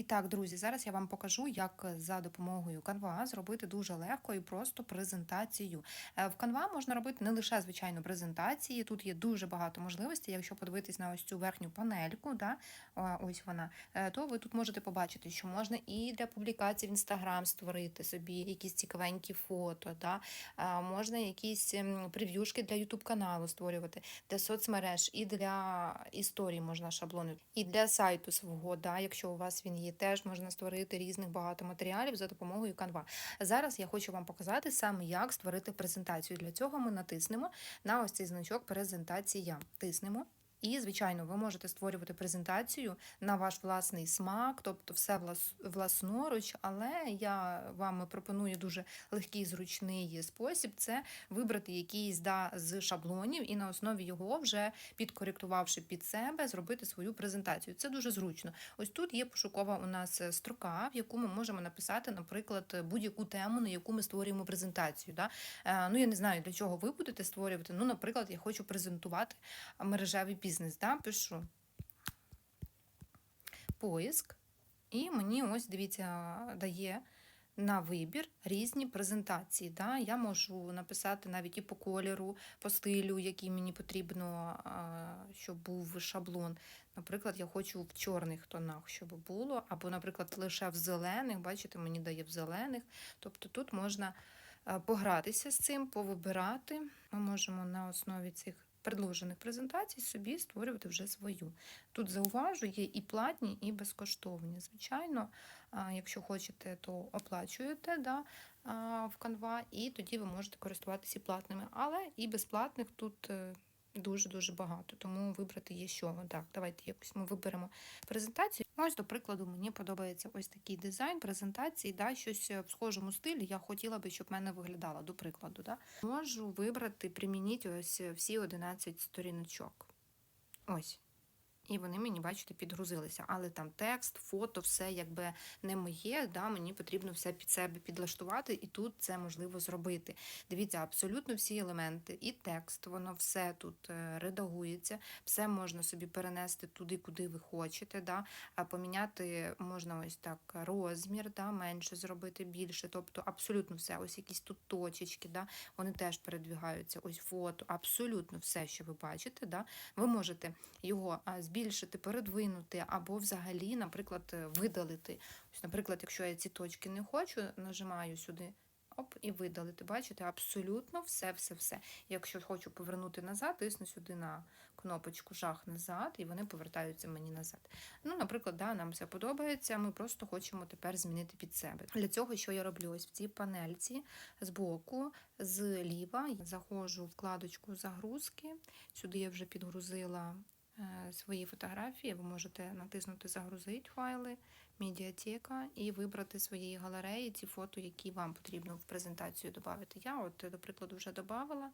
І так, друзі, зараз я вам покажу, як за допомогою Canva зробити дуже легко і просто презентацію. Е, В Canva можна робити не лише звичайно презентації. Тут є дуже багато можливостей. Якщо подивитись на ось цю верхню панельку, да, ось вона, е, то ви тут можете побачити, що можна і для публікацій в Instagram створити собі якісь цікавенькі фото, да, е, можна якісь ем, прев'юшки для YouTube каналу створювати, для соцмереж, і для історій можна шаблони, і для сайту свого, да, якщо у вас він є, теж можна створити різних багато матеріалів за допомогою Canva. Зараз я хочу вам показати саме, як створити презентацію. Для цього ми натиснемо на ось цей значок презентація. Тиснемо. І, звичайно, ви можете створювати презентацію на ваш власний смак, тобто все влас- власноруч, але я вам пропоную дуже легкий зручний спосіб це вибрати якийсь да, з шаблонів і на основі його, вже підкоректувавши під себе, зробити свою презентацію. Це дуже зручно. Ось тут є пошукова у нас строка, в яку ми можемо написати, наприклад, будь-яку тему, на яку ми створюємо презентацію. Да? Е, Ну, я не знаю, для чого ви будете створювати. Ну, наприклад, я хочу презентувати мережевий бізнес. Да? Пишу поиск, і мені ось дивіться, дає на вибір різні презентації. Да? Я можу написати навіть і по кольору, по стилю, який мені потрібно, щоб був шаблон. Наприклад, я хочу в чорних тонах, щоб було, або, наприклад, лише в зелених. Бачите, мені дає в зелених. Тобто тут можна погратися з цим, повибирати. Ми можемо на основі цих предложених презентацій собі створювати вже свою. Тут зауважу, є і платні, і безкоштовні. Звичайно, якщо хочете, то оплачуєте да, в канва, і тоді ви можете користуватися і платними. Але і безплатних тут е, дуже-дуже багато, тому вибрати є що. Так, давайте якось ми виберемо презентацію. Ось, до прикладу, мені подобається ось такий дизайн презентації, да, щось в схожому стилі. Я хотіла би, щоб в мене виглядало, до прикладу. Да. Можу вибрати, примініть ось всі 11 сторіночок. Ось. І вони мені, бачите, підгрузилися. Але там текст, фото, все якби не моє. Да, Мені потрібно все під себе підлаштувати, і тут це можливо зробити. Дивіться, абсолютно всі елементи, і текст, воно все тут е, редагується, все можна собі перенести туди, куди ви хочете. Да? А поміняти можна ось так розмір, да? менше зробити більше. Тобто абсолютно все. Ось якісь тут точечки, да? вони теж передвигаються. Ось фото, абсолютно все, що ви бачите. Да? Ви можете його а, збільшити, передвинути, або взагалі, наприклад, е, видалити. Ось, наприклад, якщо я ці точки не хочу, нажимаю сюди. Оп, і видалити. Бачите, абсолютно все-все-все. Якщо хочу повернути назад, тисну сюди на кнопочку жах назад, і вони повертаються мені назад. Ну, наприклад, да, нам все подобається, ми просто хочемо тепер змінити під себе. Для цього, що я роблю? Ось в цій панельці збоку, зліва, заходжу вкладочку загрузки. Сюди я вже підгрузила свої фотографії. Ви можете натиснути Загрузить файли, медіатека і вибрати своєї галереї ці фото, які вам потрібно в презентацію додати. Я, от, до прикладу, вже додавала.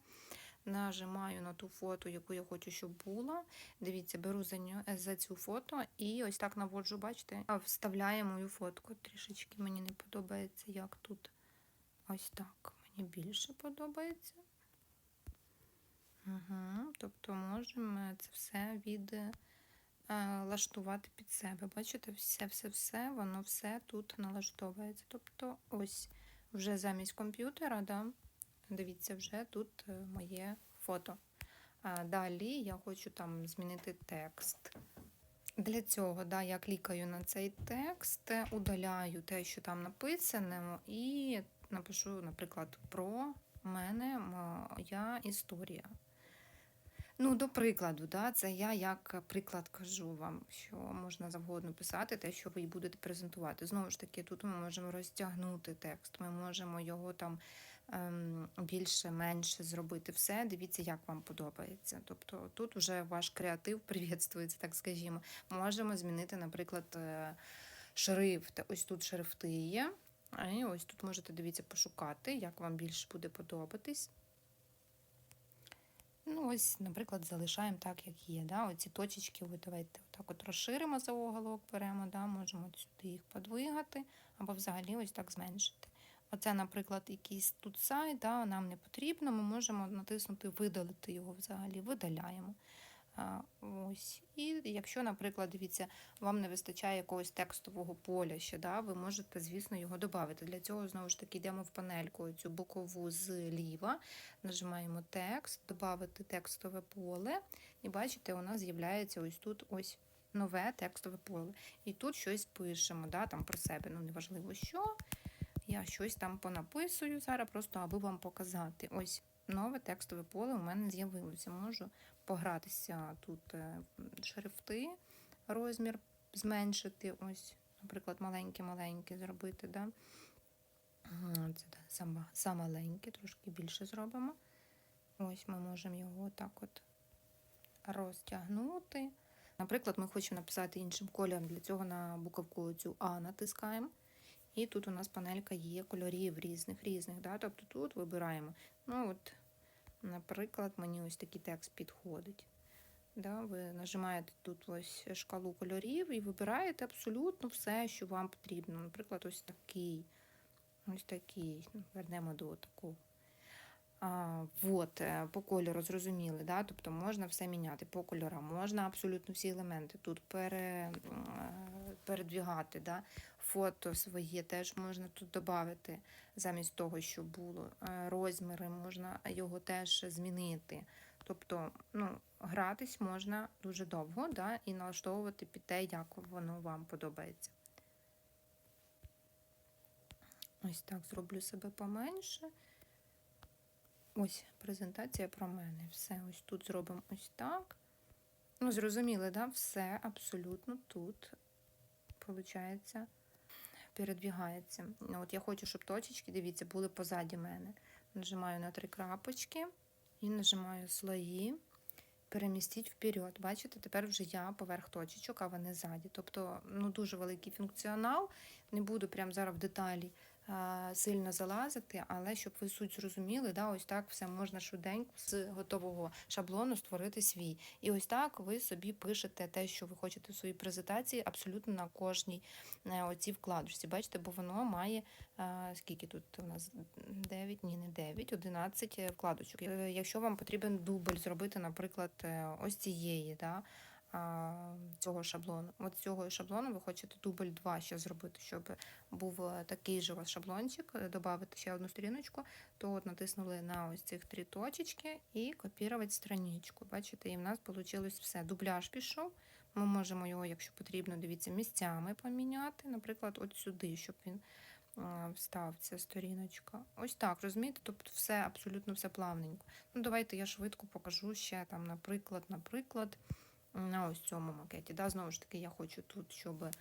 Нажимаю на ту фото, яку я хочу, щоб була. Дивіться, беру за, ню, за цю фото і ось так наводжу, бачите, вставляю мою фотку. Трішечки мені не подобається, як тут. Ось так. Мені більше подобається. Угу. Можемо це все від е, під себе. Бачите, все-все-все, воно все тут налаштовується. Тобто, ось вже замість комп'ютера, да, дивіться, вже тут е, моє фото. Далі я хочу там змінити текст. Для цього да, я клікаю на цей текст, удаляю те, що там написано, і напишу, наприклад, про мене моя історія. Ну, до прикладу, да, це я як приклад кажу вам, що можна завгодно писати те, що ви будете презентувати. Знову ж таки, тут ми можемо розтягнути текст, ми можемо його там ем, більше-менше зробити. Все, дивіться, як вам подобається. Тобто тут вже ваш креатив привітствується, так скажімо. Можемо змінити, наприклад, е, шрифт. Ось тут шрифти є. І ось тут можете дивіться, пошукати, як вам більше буде подобатись. Ну, ось, наприклад, залишаємо так, як є. Да? Оці точечки ви давайте отак от розширимо за оголок, беремо, да? можемо сюди їх подвигати, або взагалі ось так зменшити. Оце, наприклад, якийсь тут сайт, да? нам не потрібно, ми можемо натиснути Видалити його взагалі, видаляємо. Ось. І якщо, наприклад, дивіться, вам не вистачає якогось текстового поля ще, да, ви можете, звісно, його додати. Для цього, знову ж таки, йдемо в панельку цю бокову зліва, нажимаємо текст, додати текстове поле, і бачите, у нас з'являється ось тут ось нове текстове поле. І тут щось пишемо, да, там про себе, ну неважливо що. Я щось там понаписую зараз, просто аби вам показати. Ось нове текстове поле у мене з'явилося. Можу погратися тут е, шрифти, розмір зменшити. Ось, наприклад, маленьке-маленьке зробити. Да? Це да, саме маленьке, трошки більше зробимо. Ось ми можемо його так от розтягнути. Наприклад, ми хочемо написати іншим кольором. Для цього на буковку цю А натискаємо. І тут у нас панелька є кольорів різних, різних. Да? Тобто тут вибираємо. Ну от, Наприклад, мені ось такий текст підходить. Да? Ви нажимаєте тут ось шкалу кольорів і вибираєте абсолютно все, що вам потрібно. Наприклад, ось такий. Ось такий. Ну, Вернемо до такого. А, от, е, по кольору зрозуміли, да? тобто можна все міняти по кольорам, можна абсолютно всі елементи тут пере, е, передвігати. Да? Фото своє теж можна тут додати замість того, що було. Е, Розміри можна його теж змінити. Тобто, ну, гратись можна дуже довго, да? і налаштовувати під те, як воно вам подобається. Ось так зроблю себе поменше. Ось презентація про мене. Все, ось тут зробимо ось так. Ну, зрозуміли, да? Все абсолютно тут, виходить, передвігається. Ну, От я хочу, щоб точечки, дивіться, були позаді мене. Нажимаю на три крапочки і нажимаю слої, перемістіть вперед. Бачите, тепер вже я поверх точечок, а вони ззаді. Тобто, ну, дуже великий функціонал. Не буду прямо зараз в деталі сильно залазити, але щоб ви суть зрозуміли, да, ось так все можна швиденько з готового шаблону створити свій. І ось так ви собі пишете те, що ви хочете в своїй презентації, абсолютно на кожній е, оцій вкладочці. Бачите, бо воно має скільки тут у нас 9, ні, не 9, 11 вкладочок. Е, Якщо вам потрібен дубль зробити, наприклад, е, ось цієї, да, цього шаблону. От з цього шаблону ви хочете дубль 2 ще зробити, щоб був е, такий же у вас шаблончик, е, додати ще одну сторіночку, то от натиснули на ось цих три точечки і копірувати страничку. Бачите, і в нас вийшло все. Дубляж пішов. Ми можемо його, якщо потрібно, дивіться, місцями поміняти, наприклад, от сюди, щоб він встав ця сторіночка. Ось так, розумієте? Тобто все, абсолютно все плавненько. Ну, давайте я швидко покажу ще там, наприклад, наприклад, на ось цьому макеті. Да? Знову ж таки, я хочу тут, щоб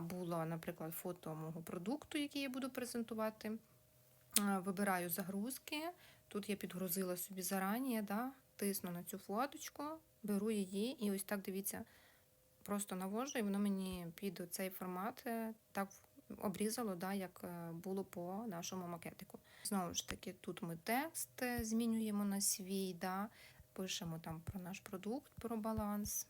було, наприклад, фото мого продукту, який я буду презентувати. Вибираю загрузки. Тут я підгрузила собі зарані, да? тисну на цю фоточку, беру її і ось так дивіться, просто навожу, і воно мені під цей формат е, так обрізало, да, як е, було по нашому макетику. Знову ж таки, тут ми текст е, змінюємо на свій, да, пишемо там про наш продукт, про баланс.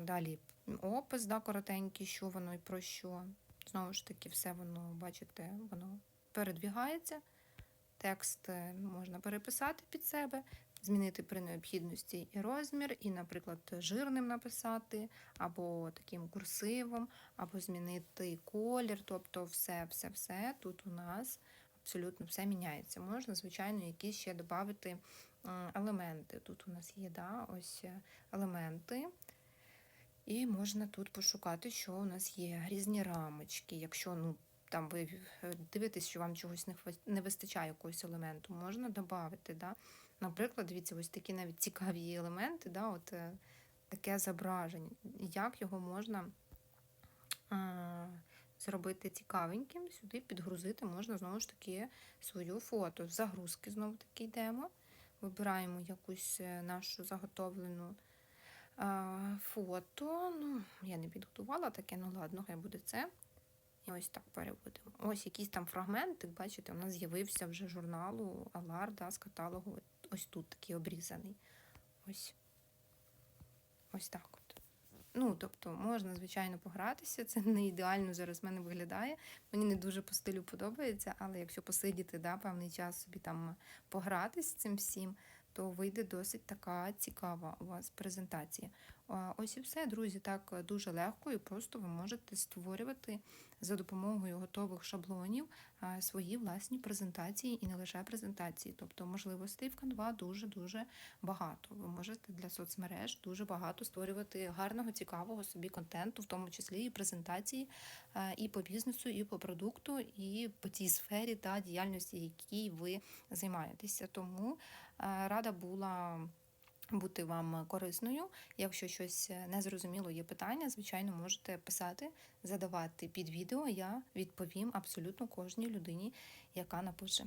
Далі опис, да, коротенький, що воно і про що. Знову ж таки, все воно, бачите, воно передвігається. Текст е, можна переписати під себе, змінити при необхідності і розмір, і, наприклад, жирним написати, або таким курсивом, або змінити колір. Тобто, все, все, все тут у нас абсолютно все міняється. Можна, звичайно, якісь ще додати елементи. Тут у нас є да, ось е, елементи. І можна тут пошукати, що у нас є різні рамочки. Якщо ну, там ви е, дивитесь, що вам чогось не вистачає якогось елементу, можна додати. Да? Наприклад, дивіться, ось такі навіть цікаві елементи, да? От, е, таке зображення. Як його можна а, зробити цікавеньким, сюди підгрузити можна знову ж таки свою фото. Загрузки знову таки йдемо. Вибираємо якусь е, нашу заготовлену фото. Ну, я не підготувала таке, ну ладно, хай буде це. І ось так переводимо. Ось якийсь там фрагментик, бачите, у нас з'явився вже журналу Алар, да, з каталогу. Ось тут такий обрізаний. Ось. Ось так. Ну, тобто, можна, звичайно, погратися. Це не ідеально зараз в мене виглядає. Мені не дуже по стилю подобається, але якщо посидіти да, певний час собі там погратися з цим всім, то вийде досить така цікава у вас презентація. Ось і все, друзі, так е, дуже легко і просто ви можете створювати за допомогою готових шаблонів свої власні презентації і не лише презентації. Тобто можливостей в Canva дуже-дуже багато. Ви можете для соцмереж дуже багато створювати гарного, цікавого собі контенту, в тому числі і презентації і по бізнесу, і по продукту, і по тій сфері та діяльності, якій ви займаєтеся. Тому рада була бути вам корисною. Якщо щось незрозуміло є питання, звичайно, можете писати, задавати під відео. Я відповім абсолютно кожній людині, яка напише.